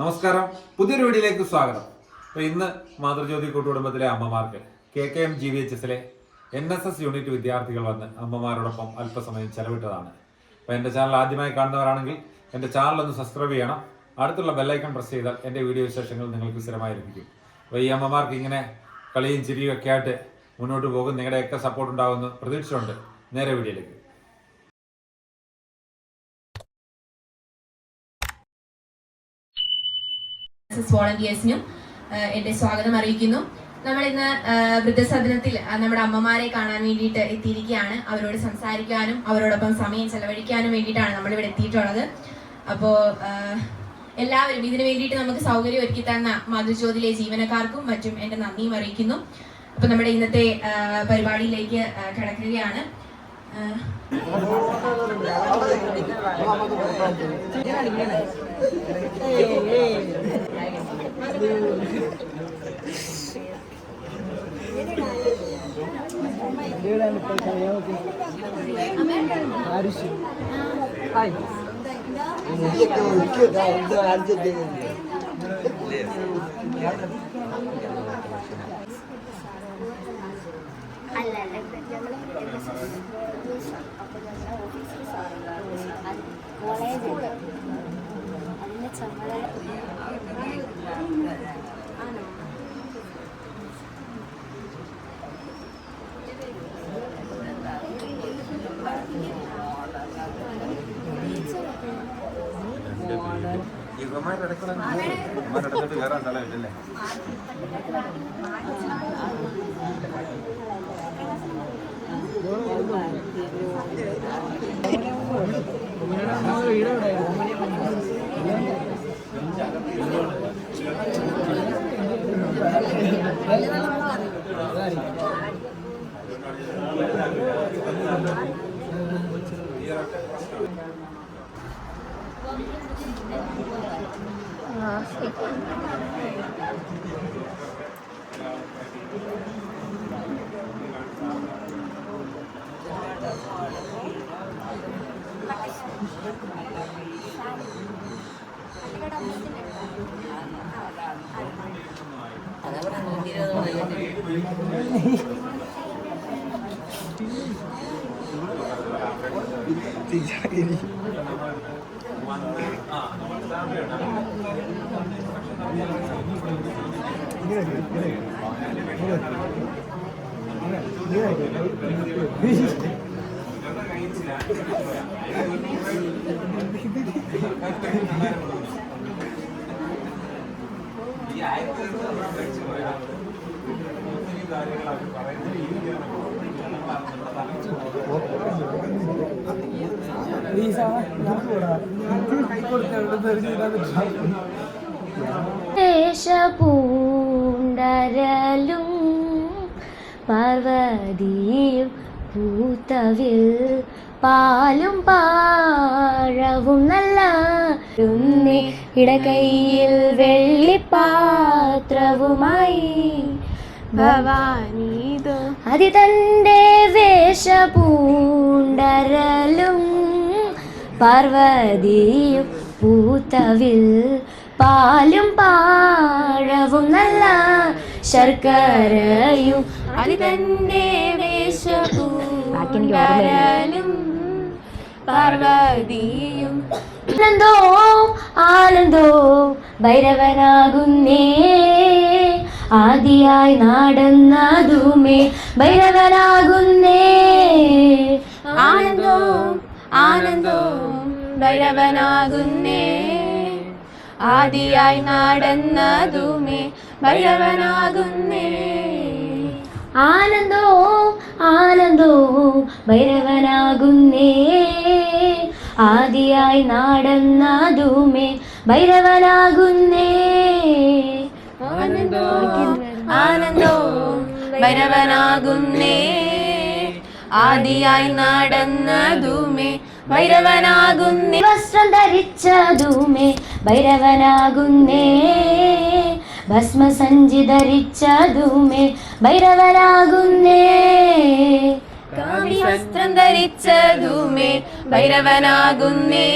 നമസ്കാരം. പുതിയൊരു വീഡിയോയിലേക്ക് സ്വാഗതം. അപ്പോൾ ഇന്ന് മാതൃജ്യോതി കൂട്ടുകുടുംബത്തിലെ അമ്മമാർക്ക് K K M G V H എസിലെ എൻ എസ് എസ് യൂണിറ്റ് വിദ്യാർത്ഥികൾ വന്ന് അമ്മമാരോടൊപ്പം അല്പസമയം ചെലവിട്ടതാണ്. അപ്പോൾ എന്റെ ചാനൽ ആദ്യമായി കാണുന്നവരാണെങ്കിൽ എന്റെ ചാനൽ ഒന്ന് സബ്സ്ക്രൈബ് ചെയ്യണം. അടുത്തുള്ള ബെല്ലൈക്കൺ പ്രസ് ചെയ്താൽ എന്റെ വീഡിയോ വിശേഷങ്ങൾ നിങ്ങൾക്ക് സ്ഥിരമായി ലഭിക്കും. അപ്പോൾ ഈ അമ്മമാർക്ക് ഇങ്ങനെ കളിയും ചിരിയും ഒക്കെ ആയിട്ട് മുന്നോട്ട് പോകും. നിങ്ങളുടെയൊക്കെ സപ്പോർട്ട് ഉണ്ടാകുമെന്ന് പ്രതീക്ഷയുണ്ട്. നേരെ വീഡിയോയിലേക്ക്. എസ് വോളണ്ടിയേഴ്സിനും എന്റെ സ്വാഗതം അറിയിക്കുന്നു. നമ്മൾ ഇന്ന് വൃദ്ധസദനത്തിൽ നമ്മുടെ അമ്മമാരെ കാണാൻ വേണ്ടിയിട്ട് എത്തിയിരിക്കുകയാണ്. അവരോട് സംസാരിക്കാനും അവരോടൊപ്പം സമയം ചെലവഴിക്കാനും വേണ്ടിയിട്ടാണ് നമ്മൾ ഇവിടെ എത്തിയിട്ടുള്ളത് അപ്പോൾ എല്ലാവരും ഇതിനു വേണ്ടിയിട്ട് നമുക്ക് സൗകര്യം ഒരുക്കി തന്ന മാതൃജ്യോതിലെ ജീവനക്കാർക്കും മറ്റും എന്റെ നന്ദിയും അറിയിക്കുന്നു. അപ്പൊ നമ്മുടെ ഇന്നത്തെ പരിപാടിയിലേക്ക് കിടക്കുകയാണ്. അല്ല അല്ല ഞങ്ങൾ അപ്പോൾ ഞങ്ങൾ ഓഫീസിൽ സാറുണ്ടായിരുന്നു. കോളേജ് അതിന്റെ ഇവന്മാരടക്കളടക്കളോട്ട് കയറാൻ സ്ഥലമില്ലല്ലേ വീട് വീട് Thank you. ചുമതല ആണോ ദേശപൂണ്ടരലും പാർവതിയും പൂത്തവിൽ പാലും പാഴവും നല്ല ഇടകൈയിൽ വെള്ളിപ്പാത്രവുമായി ഭവാനീതോ. അതി തന്റെ വേഷപൂണ്ടരലും പാർവതിയും പൂത്തവിൽ പാലും പാഴവും നല്ല ശർക്കരയും അത് തന്നെ വേശ്വരും പാർവതിയും. ആനന്ദോ ആനന്ദോ ഭൈരവനാകുന്നേ. ആദിയായി നടന്നതുമേ ഭൈരവനാകുന്നേ. ആനന്ദോ ആനന്ദോ ഭൈരവനാകുന്നേ. ആദിയായി നടന്നതുമേ ഭൈരവനാകുന്നേ. ആനന്ദോ ആനന്ദോ ഭൈരവനാകുന്നേ. ആദിയായി നടന്നതുമേ ഭൈരവനാകുന്നേ. ആനന്ദോ ആനന്ദോ ഭൈരവനാകുന്നേ. ആദിയായി നടന്നതുമേ ഭൈരവനാകുന്നേ. വസ്ത്രം ധരിച്ചതുമേ ഭൈരവനാകുന്നേ. ഭസ്മസഞ്ചി ധരിച്ചതുമേ ഭൈരവനാകുന്നേ. വസ്ത്രം ധരിച്ചതുമേ ഭൈരവനാകുന്നേ.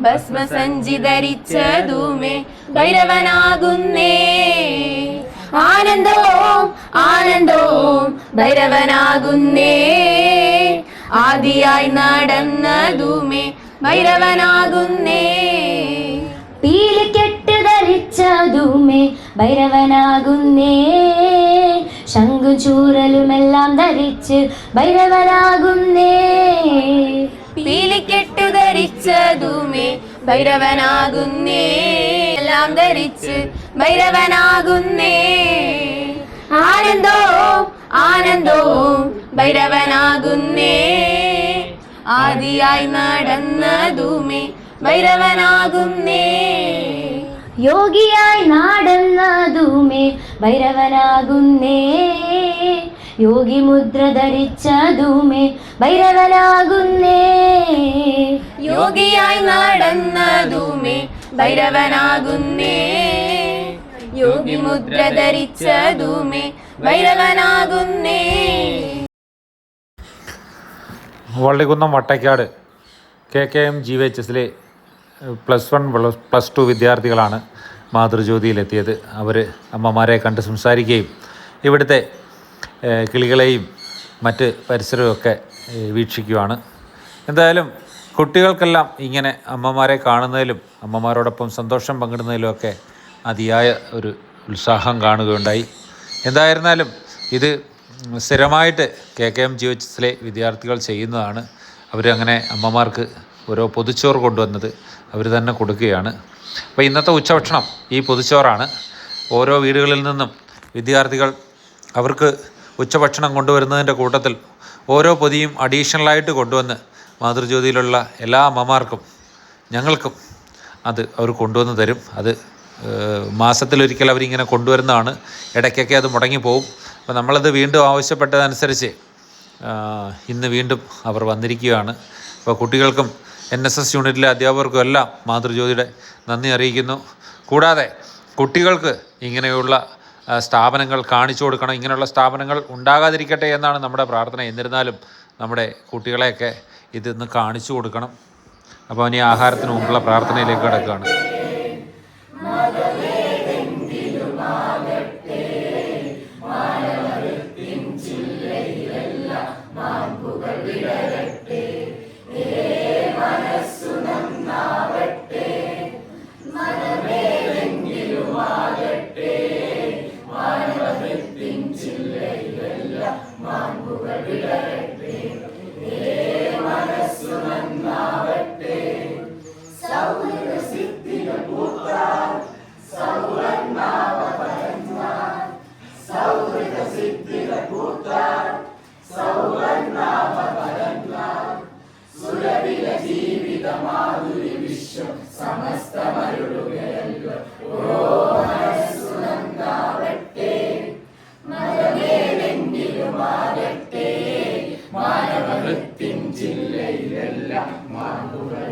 ഭസ്മസഞ്ചി ധരിച്ചതുമേ ഭൈരവനാകുന്നേ. ആനന്ദവും ആനന്ദവും ഭൈരവനാകുന്നേ. ആദിയായി നടന്നതുമേ ഭൈരവനാകുന്നേ. പീലിക്കെട്ട് ധരിച്ചതുമേ ഭൈരവനാകുന്നേ. ശംഖുചൂരലുമെല്ലാം ധരിച്ച് ഭൈരവനാകുന്നേ. പീലിക്കെട്ട് ധരിച്ചതുമേ ഭൈരവനാകുന്നേ. എല്ലാം ധരിച്ച് ഭൈരവനാകുന്നേ. ആനന്ദവും ആനന്ദവും ഭൈരവനാകുന്നേ. ആദിയായി നടന്നതുമേ ഭൈരവനാകുന്നേ. യോഗിയായി നടന്നതുമേ ഭൈരവനാകുന്നേ. യോഗി മുദ്ര ധരിച്ചതുമേ ഭൈരവനാകുന്നേ. യോഗിയായി നടന്നതുമേ ഭൈരവനാകുന്നേ. യോഗി മുദ്ര ധരിച്ചതുമേ ഭൈരവനാകുന്നേ Vallikunnam Vattakkad K K M G H എസിലെ പ്ലസ് വൺ പ്ലസ് ടു വിദ്യാർത്ഥികളാണ് മാതൃജ്യോതിയിലെത്തിയത്. അവർ അമ്മമാരെ കണ്ട് സംസാരിക്കുകയും ഇവിടുത്തെ കിളികളെയും മറ്റ് പരിസരമൊക്കെ വീക്ഷിക്കുവാണ്. എന്തായാലും കുട്ടികൾക്കെല്ലാം ഇങ്ങനെ അമ്മമാരെ കാണുന്നതിലും അമ്മമാരോടൊപ്പം സന്തോഷം പങ്കിടുന്നതിലുമൊക്കെ അതിയായ ഒരു ഉത്സാഹം കാണുകയുണ്ടായി. എന്തായിരുന്നാലും ഇത് സ്ഥിരമായിട്ട് K K M G H എസിലെ വിദ്യാർത്ഥികൾ ചെയ്യുന്നതാണ്. അവരങ്ങനെ അമ്മമാർക്ക് ഓരോ പൊതിച്ചോറ് കൊണ്ടുവന്നത് അവർ തന്നെ കൊടുക്കുകയാണ്. അപ്പോൾ ഇന്നത്തെ ഉച്ചഭക്ഷണം ഈ പൊതിച്ചോറാണ്. ഓരോ വീടുകളിൽ നിന്നും വിദ്യാർത്ഥികൾ അവർക്ക് ഉച്ചഭക്ഷണം കൊണ്ടുവരുന്നതിന്റെ കൂട്ടത്തിൽ ഓരോ പൊതിയും അഡീഷണലായിട്ട് കൊണ്ടുവന്ന് മാതൃജ്യോതിയിലുള്ള എല്ലാ അമ്മമാർക്കും ഞങ്ങൾക്കും അത് അവർ കൊണ്ടുവന്ന് തരും. അത് മാസത്തിലൊരിക്കൽ അവരിങ്ങനെ കൊണ്ടുവരുന്നതാണ്. ഇടയ്ക്കൊക്കെ അത് മുടങ്ങി പോകും അപ്പോൾ നമ്മളത് വീണ്ടും ആവശ്യപ്പെട്ടതനുസരിച്ച് ഇന്ന് വീണ്ടും അവർ വന്നിരിക്കുകയാണ്. അപ്പോൾ കുട്ടികൾക്കും എൻ എസ് എസ് യൂണിറ്റിലെ അധ്യാപകർക്കും എല്ലാം മാതൃജ്യോതിയുടെ നന്ദി അറിയിക്കുന്നു. കൂടാതെ കുട്ടികൾക്ക് ഇങ്ങനെയുള്ള സ്ഥാപനങ്ങൾ കാണിച്ചു കൊടുക്കണം ഇങ്ങനെയുള്ള സ്ഥാപനങ്ങൾ ഉണ്ടാകാതിരിക്കട്ടെ എന്നാണ് നമ്മുടെ പ്രാർത്ഥന. എന്നിരുന്നാലും നമ്മുടെ കുട്ടികളെയൊക്കെ ഇതിന്ന് കാണിച്ചു കൊടുക്കണം. അപ്പോൾ ഇനി ആഹാരത്തിന് മുമ്പുള്ള പ്രാർത്ഥനയിലേക്ക് കിടക്കുകയാണ്. ಮಾಧುರಿ ವಿಶ್ವ ಸಮಸ್ತ ಮರುಳುಗಳೆಲ್ಲ ಓ ಮನಸ್ಸು ನಂದಾವಟ್ಟೆ ಮರವೇಳೆಂದಿರುಮಾರಟ್ಟೆ ಮಾನವ വൃത്തിൻ ജില്ലയിലെല്ലാം മാർഗുകൾ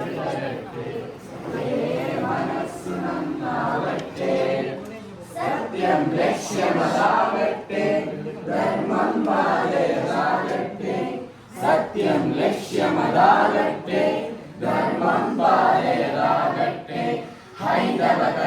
മനസ്സു നന്നാവട്ടെ സത്യം ലക്ഷ്യമതാകട്ടെ ധർമ്മം പാലയതാകട്ടെ. സത്യം ലക്ഷ്യമതാകട്ടെ.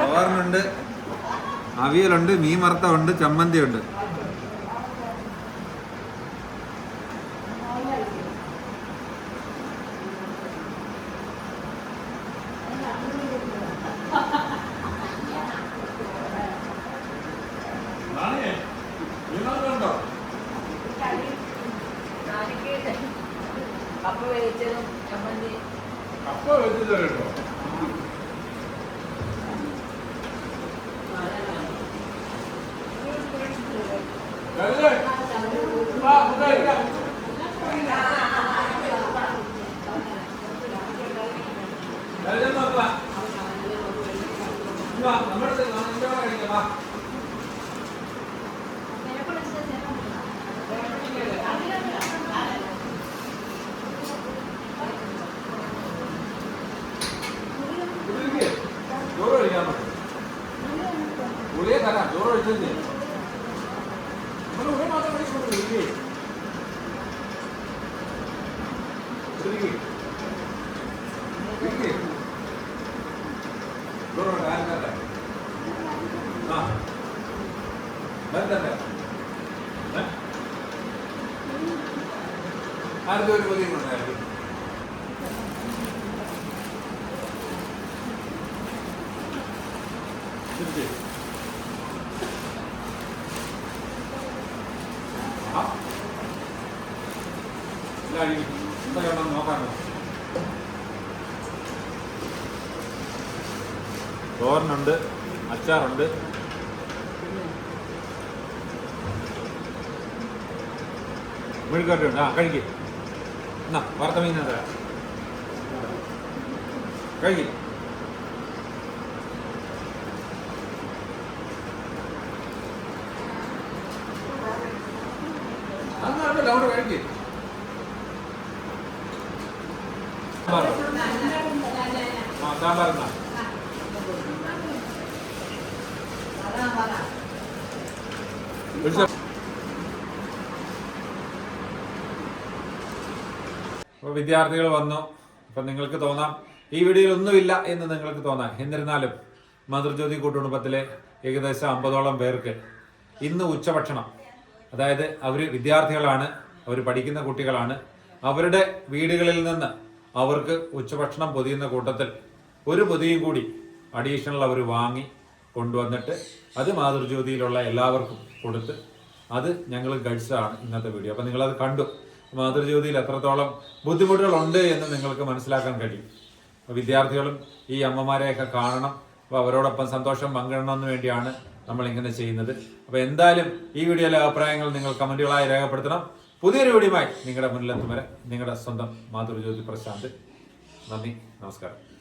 തോരനുണ്ട് അവിയലുണ്ട് മീൻ വറുത്ത ഉണ്ട് ചമ്മന്തി ഉണ്ട് 对不对？八对，ആരുടെ ഒരു പൊതിയും ചെയ്യണം നോക്കാമോ തോരനുണ്ട് അച്ചാറുണ്ട്. മെഴുകാട്ടുണ്ട് ആ കഴിക്ക് എന്നാ വറുത്ത മീൻ തരാം കഴിക്ക് അങ്ങോട്ടല്ല അവിടെ കഴിക്ക് സാമ്പാർ ആ സാമ്പാർ എന്നാ വിളിച്ചോ. വിദ്യാർത്ഥികൾ വന്നു. അപ്പം നിങ്ങൾക്ക് തോന്നാം ഈ വീഡിയോയിൽ ഒന്നുമില്ല എന്ന് നിങ്ങൾക്ക് തോന്നാം. എന്നിരുന്നാലും മാതൃജ്യോതി കൂട്ടുകുടുംബത്തിലെ ഏകദേശം അമ്പതോളം പേർക്ക് ഇന്ന് ഉച്ചഭക്ഷണം അതായത് അവർ വിദ്യാർത്ഥികളാണ് അവർ പഠിക്കുന്ന കുട്ടികളാണ്. അവരുടെ വീടുകളിൽ നിന്ന് അവർക്ക് ഉച്ചഭക്ഷണം പൊതിയുന്ന കൂട്ടത്തിൽ ഒരു പൊതിയും കൂടി അഡീഷണൽ അവർ വാങ്ങി കൊണ്ടുവന്നിട്ട് അത് മാതൃജ്യോതിയിലുള്ള എല്ലാവർക്കും കൊടുത്ത് അത് ഞങ്ങൾ കഴിച്ചതാണ് ഇന്നത്തെ വീഡിയോ. അപ്പം നിങ്ങളത് കണ്ടു. മാതൃജ്യോതിയിൽ എത്രത്തോളം ബുദ്ധിമുട്ടുകളുണ്ട് എന്ന് നിങ്ങൾക്ക് മനസ്സിലാക്കാൻ കഴിയും. വിദ്യാർത്ഥികളും ഈ അമ്മമാരെയൊക്കെ കാണണം. അപ്പോൾ അവരോടൊപ്പം സന്തോഷം പങ്കിടണമെന്ന് വേണ്ടിയാണ് നമ്മൾ ഇങ്ങനെ ചെയ്യുന്നത്. അപ്പോൾ എന്തായാലും ഈ വീഡിയോയിലെ അഭിപ്രായങ്ങൾ നിങ്ങൾ കമന്റുകളായി രേഖപ്പെടുത്തണം. പുതിയൊരു വീഡിയോയുമായി നിങ്ങളുടെ മുന്നിലെത്തും വരെ നിങ്ങളുടെ സ്വന്തം മാതൃജ്യോതി പ്രശാന്ത്. നന്ദി നമസ്കാരം.